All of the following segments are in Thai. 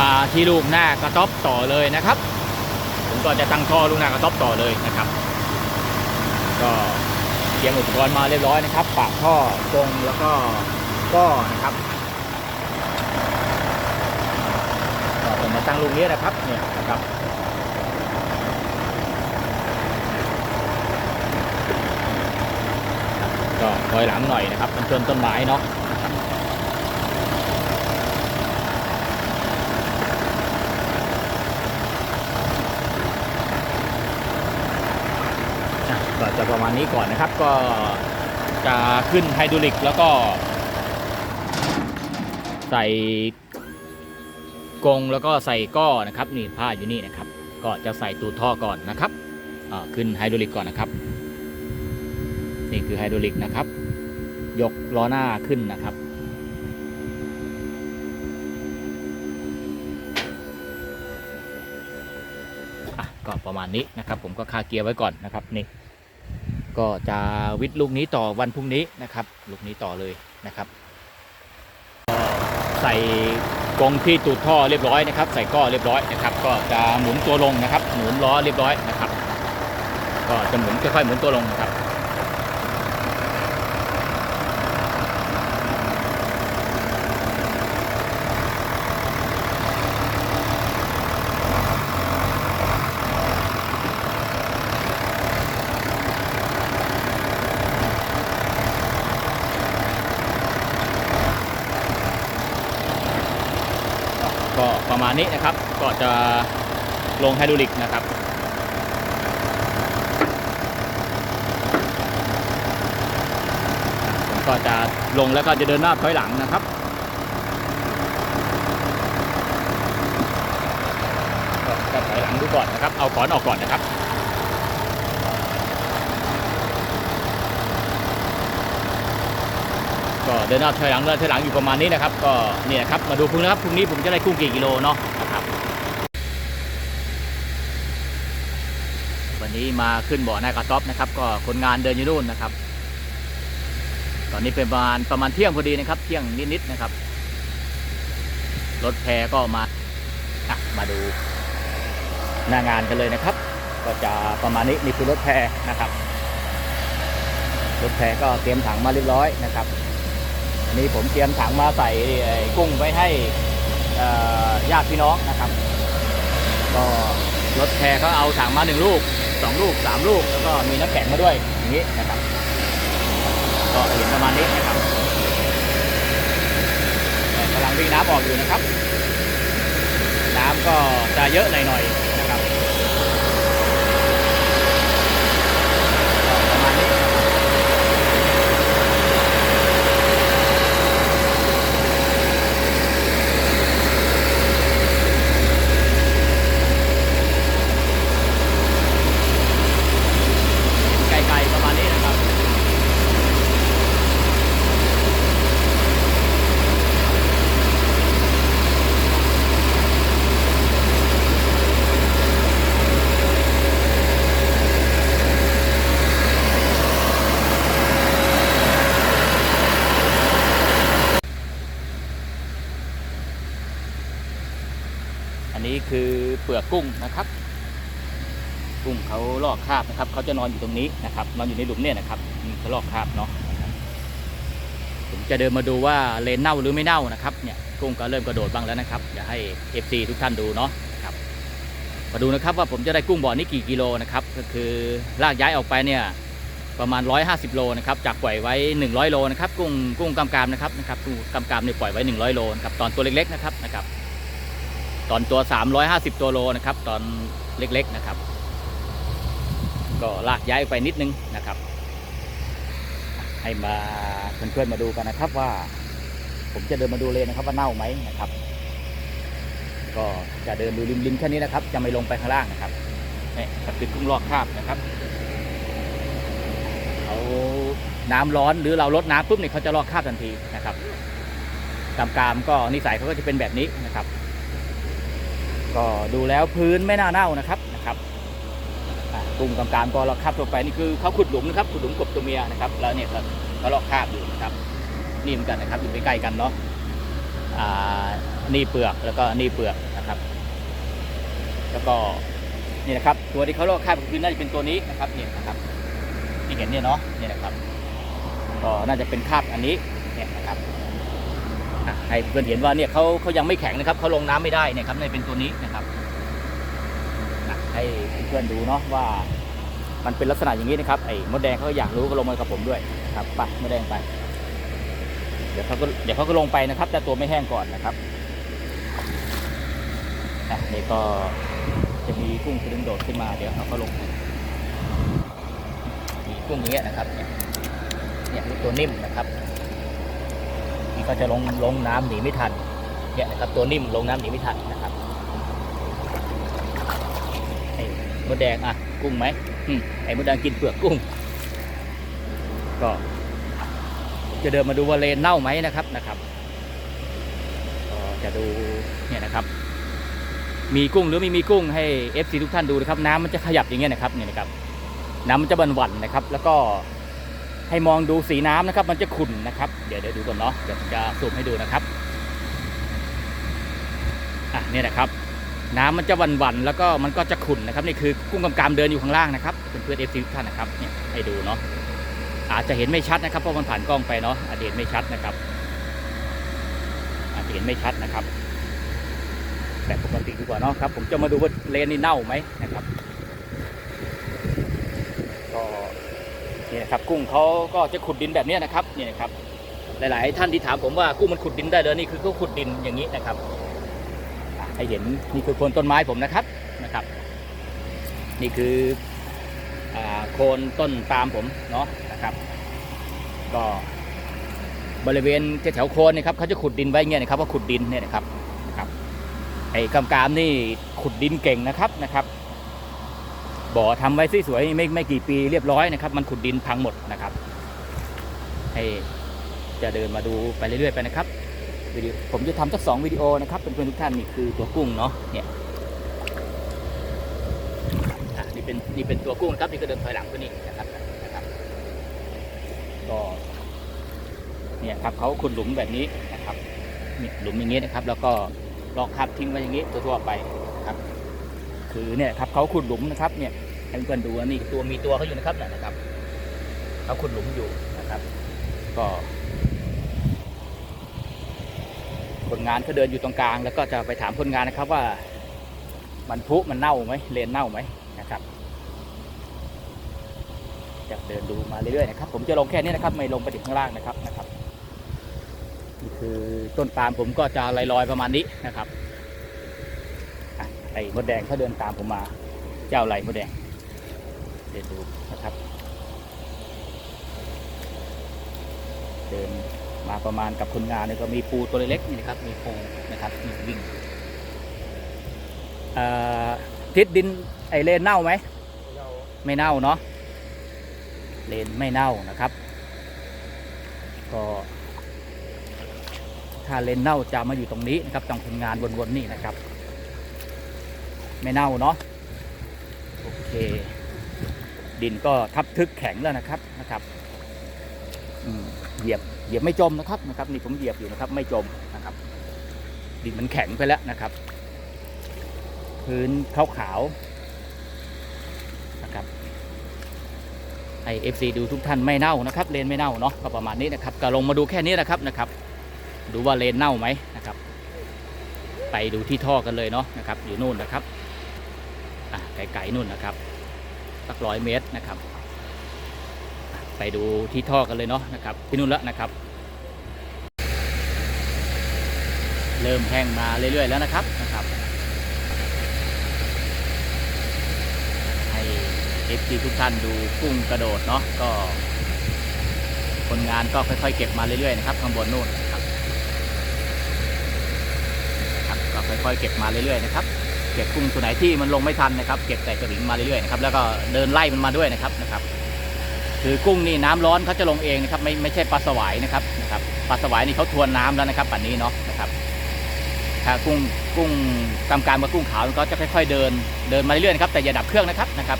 มาที่ลูกหน้ากระต๊อบต่อเลยนะครับ ผมก็จะตั้งท่อลูกหน้ากระต๊อบต่อเลยนะครับ ก็เตรียมอุปกรณ์มาเรียบร้อยนะครับ ปากท่อกรงแล้วก็ก็นะครับก็ผมมาตั้งลูกนี้นะครับเนี่ยนะครับก็ถอยหลังหน่อยนะครับมันชนต้นไม้เนาะนะครับอะก็ จะประมาณนี้ก่อนนะครับ ก็จะขึ้นไฮดรอลิกแล้วก็ ใส่กงแล้วก็ใส่ก้อนะครับนี่ผ้าอยู่นี่นะครับ ก็จะใส่ตูดท่อก่อนนะครับขึ้นไฮดรอลิกก่อนนะครับ นี่คือไฮดรอลิกนะครับ ยกล้อหน้าขึ้นนะครับอะก็ประมาณนี้นะครับ ผมก็คาเกียร์ไว้ก่อนนะครับนี่ ก็จะวิทย์ลูกนี้ต่อวันพรุ่งนี้นะครับ ลูกนี้ต่อเลยนะครับก็ใส่กรงที่ตูดท่อเรียบร้อยนะครับ ใส่ก้อเรียบร้อยนะครับ ก็จะหมุนตัวลงนะครับ หมุนล้อเรียบร้อยนะครับ ก็จะหมุนค่อยๆหมุนตัวลงนะครับ ก็ ประมาณนี้นะครับ ก็จะลงไฮดรอลิกนะครับก็จะลงแล้วก็จะเดินหน้าถอยหลังนะครับ ก็ถอยหลังดูก่อนนะครับ เอาขอนออกก่อนนะครับ ก็เดินหน้าถอยหลังเดินถอยหลังอยู่ประมาณนี้นะครับ ก็เนี่นะครับมาดูพรุ่งนะครับพรุ่งนี้ผมจะได้กุ้งกี่กิโลเนาะนะครับ วันนี้มาขึ้นบ่อหน้ากระต๊อบนะครับ ก็คนงานเดินอยู่นู่นนะครับ ตอนนี้เป็นประมาณประมาณเที่ยงพอดีนะครับ เที่ยงนิดๆนะครับรถแพก็มาอะมาดูหน้างานกันเลยนะครับ ก็จะประมาณนี้นี่คือรถแพนะครับรถแพก็เตรียมถังมาเรียบร้อยนะครับ นนี้ผมเตรียมถังมาใส่กุ้งไว้ให้ญาติพี่น้องนะครับ ก็รถแพเขาเอาถังมาหนึ่งลูกสองลูกสามลูก แล้วก็มีน้ำแข็งมาด้วยอย่างนี้นะครับ ก็เห็นประมาณนี้นะครับกำลังวิ่งน้ำออกอยู่นะครับ น้ำก็จะเยอะหน่อยๆนะครับก็ประมาณนี้นะครับ ไกลๆประมาณนี้นะครับ อันนี้คือ เปลือกกุ้งนะครับ กุ้งเขาลอกคราบนะครับเขาจะนอนอยู่ตรงนี้นะครับนอนอยู่ในหลุมเนี่ยนะครับเขาลอกคราบเนาะผมจะเดินมาดูว่าเลนเน่าหรือไม่เน่านะครับเนี่ยกุ้งก็เริ่มกระโดดบ้างแล้วนะครับอยาให้ FC ทุกท่านดูเนาะนะครับมาดูนะครับว่าผมจะได้กุ้งบ่อนี้กี่กิโลนะครับก็คือลากย้ายออกไปเนี่ยประมาณ 150 โลนะครับจากปล่อยไว้ 100 โลนะครับกุ้งกุ้งกำกามนะครับนะครับกุ้งกำกามเนี่ยปล่อยไว้ 100 โลนะครับตอนตัวเล็กๆนะครับนะครับ ตอนตัว 350 ตัวโลนะครับ ตอนเล็กๆนะครับ ก็ลากย้ายไปนิดนึงนะครับ ให้มาเพื่อนๆมาดูกันนะครับว่า ผมจะเดินมาดูเลยนะครับว่าเน่าไหมนะครับ ก็จะเดินดูริมๆแค่นี้นะครับ จะไม่ลงไปข้างล่างนะครับนี่ครับคือกุ้งลอกคราบนะครับเอาน้ำร้อนหรือเราลดน้ำปุ๊บเนี่ยเขาจะลอกคราบทันทีนะครับกามกามก็นิสัยเขาก็จะเป็นแบบนี้นะครับ ก็ดูแล้วพื้นไม่น่าเน่านะครับนะครับอ่ากุ้งกำกามก็ลอกคราบตัวไปนี่คือเขาขุดหลุมนะครับขุดหลุมกบตัวเมียนะครับแล้วเนี่ยครับเขาลอกคาบอยู่นะครับนี่เหมือนกันนะครับอยู่ใกล้ๆกันเนาะอ่านี่เปลือกแล้วก็นี่เปลือกนะครับ แล้วก็นี่นะครับตัวที่เขาลอกคาบคือน่าจะเป็นตัวนี้นะครับเนี่ยนะครับที่เห็นเนี่ยเนาะเนี่ยนะครับก็น่าจะเป็นคาบอันนี้เนี่ยนะครับ ให้เพื่อนเห็นว่าเนี่ยเขาเขายังไม่แข็งนะครับเขาลงน้ำไม่ได้เนี่ยครับในเป็นตัวนี้นะครับให้เพื่อนๆดูเนาะว่ามันเป็นลักษณะอย่างนี้นะครับไอ้มดแดงเขาอยากรู้ก็ลงมากับผมด้วยครับไปมดแดงไป เดี๋ยวเขาก็เดี๋ยวเขาก็ลงไปนะครับ แต่ตัวไม่แห้งก่อนนะครับนี่ก็จะมีกุ้งกระดึงโดดขึ้นมาเดี๋ยวเขาก็ลงไปมีกุ้งอย่างเงี้ยนะครับเนี่ยเนี่ยตัวนิ่มนะครับ ก็จะลงลงน้ำหนีไม่ทันเนี่ยนะครับตัวนิ่มลงน้ำหนีไม่ทันนะครับไอ้มดแดงอะกุ้งไหมไอ้มดแดงกินเปลือกกุ้ง ก็ จะเดินมาดูว่าเลนเน่าไหมนะครับนะครับก็จะดูเนี่ยนะครับ มีกุ้งหรือไม่มีกุ้งให้ FC ทุกท่านดูนะครับ น้ำมันจะขยับอย่างเงี้ยนะครับเนี่ยนะครับ น้ำมันจะบันวันนะครับ แล้วก็ ให้มองดูสีน้ำนะครับ มันจะขุ่นนะครับ เดี๋ยวเดี๋ยวดูก่อนเนาะเดี๋ยวจะซูมให้ดูนะครับอะเนี่ยนะครับ น้ำมันจะวันๆแล้วก็มันก็จะขุ่นนะครับนี่คือกุ้งกำกามเดินอยู่ข้างล่างนะครับเพื่อนๆ FC ทุกท่านนะครับเนี่ยให้ดูเนาะอาจจะเห็นไม่ชัดนะครับเพราะมันผ่านกล้องไปเนาะอาจจะเห็นไม่ชัดนะครับ อาจจะเห็นไม่ชัดนะครับ แต่ปกติดีกว่าเนาะครับ ผมจะมาดูว่าเลนนี่เน่าไหมนะครับ ก็ นี่นะครับกุ้งเขาก็จะขุดดินแบบนี้นะครับนี่นะครับ หลาย ๆ ท่านที่ถามผมว่ากุ้งมันขุดดินได้เลยนี่คือเขาขุดดินอย่างนี้นะครับอะให้เห็นนี่คือโคนต้นไม้ผมนะครับนะครับ นี่คืออโคนต้นปาล์มผมเนาะนะครับ ก็บริเวณแถวโคนนี่ครับเขาจะขุดดินไว้เงี้ยนะครับว่าขุดดินเนี่ยนะครับนะครับไอ้กำกามนี่ขุดดินเก่งนะครับนะครับ บ่อทำไว้สวยๆไม่ไม่กี่ปีเรียบร้อยนะครับ มันขุดดินพังหมดนะครับ ให้จะเดินมาดูไปเรื่อยๆไปนะครับวิดีโอผมจะทำสักสองวิดีโอนะครับเป็นเพื่อนๆทุกท่านนี่คือตัวกุ้งเนาะเนี่ยนี่เป็นนี่เป็นตัวกุ้งครับนี่ก็เดินถอยหลังตัวนี้นะครับนะครับก็เนี่ยครับเขาขุดหลุมแบบนี้นะครับนี่หลุมอย่างนี้นะครับ แล้วก็ลอกคราบทิ้งไว้อย่างนี้ทั่วๆไปครับ คือเนี่ยครับเขาขุดหลุมนะครับเนี่ย ให้เพื่อนดูนะนี่ตัวมีตัวเขาอยู่นะครับนะครับเขาขุดหลุมอยู่นะครับ ก็คนงานก็เดินอยู่ตรงกลาง แล้วก็จะไปถามคนงานนะครับว่า มันพุมันเน่าไหมเลนเน่าไหมนะครับจะเดินดูมาเรื่อยๆนะครับ ผมจะลงแค่นี้นะครับ ไม่ลงไปถึงข้างล่างนะครับนะครับนี่คือต้นปาล์มผมก็จะลอยๆประมาณนี้นะครับไอ้มดแดงเขาเดินตามผมมา เจ้าไรมดแดง เดินดูนะครับ เดินมาประมาณกับคนงานเนี่ยก็มีปูตัวเล็กๆนี่นะครับ มีปูนะครับมีวิ่งทิศดินไอเลนเน่าไหมไม่เน่าเนาะเลนไม่เน่านะครับ ก็ถ้าเลนเน่าจะมาอยู่ตรงนี้นะครับตรงคนงานวนๆนี่นะครับ ไม่เน่าเนาะโอเค ดินก็ทับทึกแข็งแล้วนะครับนะครับเหยียบเหยียบไม่จมนะครับนะครับนี่ผมเหยียบอยู่นะครับไม่จมนะครับ ดินมันแข็งไปแล้วนะครับ พื้นขาวๆนะครับให้ FC ดูทุกท่านไม่เน่านะครับเลนไม่เน่าเนาะก็ประมาณนี้นะครับก็ลงมาดูแค่นี้นะครับนะครับ ดูว่าเลนเน่าไหมนะครับ ไปดูที่ท่อกันเลยเนาะนะครับ อยู่นู่นนะครับไกลๆนู่นนะครับ สักร้อยเมตรนะครับ ไปดูที่ท่อกันเลยเนาะนะครับที่นู่นแล้วนะครับ เริ่มแห้งมาเรื่อยๆแล้วนะครับนะครับให้เอฟซีทุกท่านดูกุ้งกระโดดเนาะก็ คนงานก็ค่อยๆ เก็บมาเรื่อยๆนะครับข้างบนนู่นนะครับก็ค่อยๆ เก็บมาเรื่อยๆนะครับ เก็บกุ้งตัวไหนที่มันลงไม่ทันนะครับ เก็บใส่กระดิ่งมาเรื่อยๆนะครับแล้วก็เดินไล่มันมาด้วยนะครับนะครับ คือกุ้งนี่น้ำร้อนเขาจะลงเองนะครับไม่ไม่ใช่ปลาสวายนะครับนะครับปลาสวายนี่เขาทวนน้ำแล้วนะครับป่านนี้เนาะนะครับถ้ากุ้งกุ้งกำกามกับกุ้งขาวก็จะค่อย ๆ เดินเดินมาเรื่อยๆนะครับแต่อย่าดับเครื่องนะครับนะครับ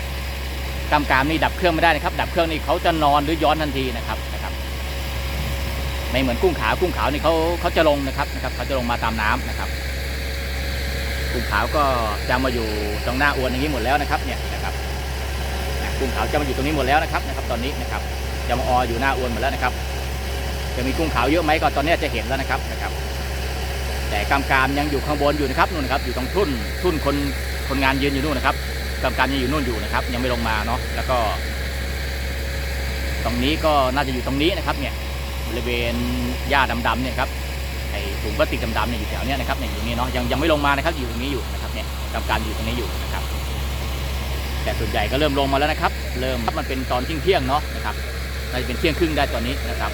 กำกามนี่ดับเครื่องไม่ได้นะครับ ดับเครื่องนี่เขาจะนอนหรือย้อนทันทีนะครับนะครับไม่เหมือนกุ้งขาวกุ้งขาวนี่เขาเขาจะลงนะครับนะครับเขาจะลงมาตามน้ำนะครับ กุ้งขาวก็จะมาอยู่ตรงหน้าอวนอย่างนี้หมดแล้วนะครับเนี่ยนะครับกุ้งขาวจะมาอยู่ตรงนี้หมดแล้วนะครับนะครับ ตอนนี้นะครับจะมาอออยู่หน้าอวนหมดแล้วนะครับ จะมีกุ้งขาวเยอะไหมก็ตอนนี้จะเห็นแล้วนะครับนะครับ แต่กำกามยังอยู่ข้างบนอยู่นะครับนู่นนะครับอยู่ตรงทุ่นทุ่นคนคนงานยืนอยู่นู่นนะครับกำกามยังอยู่นู่นอยู่นะครับ ยังไม่ลงมาเนาะแล้วก็ ตรงนี้ก็น่าจะอยู่ตรงนี้นะครับเนี่ยบริเวณหญ้าดำๆเนี่ยครับ ไอ้ถุงพลาสติกดำๆเนี่ยอยู่แถวเนี้ยนะครับเนี่ยอยู่นี่เนาะยังยังไม่ลงมานะครับอยู่ตรงนี้อยู่นะครับเนี่ยกำการอยู่ตรงนี้อยู่นะครับ แต่ส่วนใหญ่ก็เริ่มลงมาแล้วนะครับ เริ่มมันเป็นตอนเที่ยงเที่ยงเนาะนะครับน่าจะเป็นเที่ยงครึ่งได้ตอนนี้นะครับ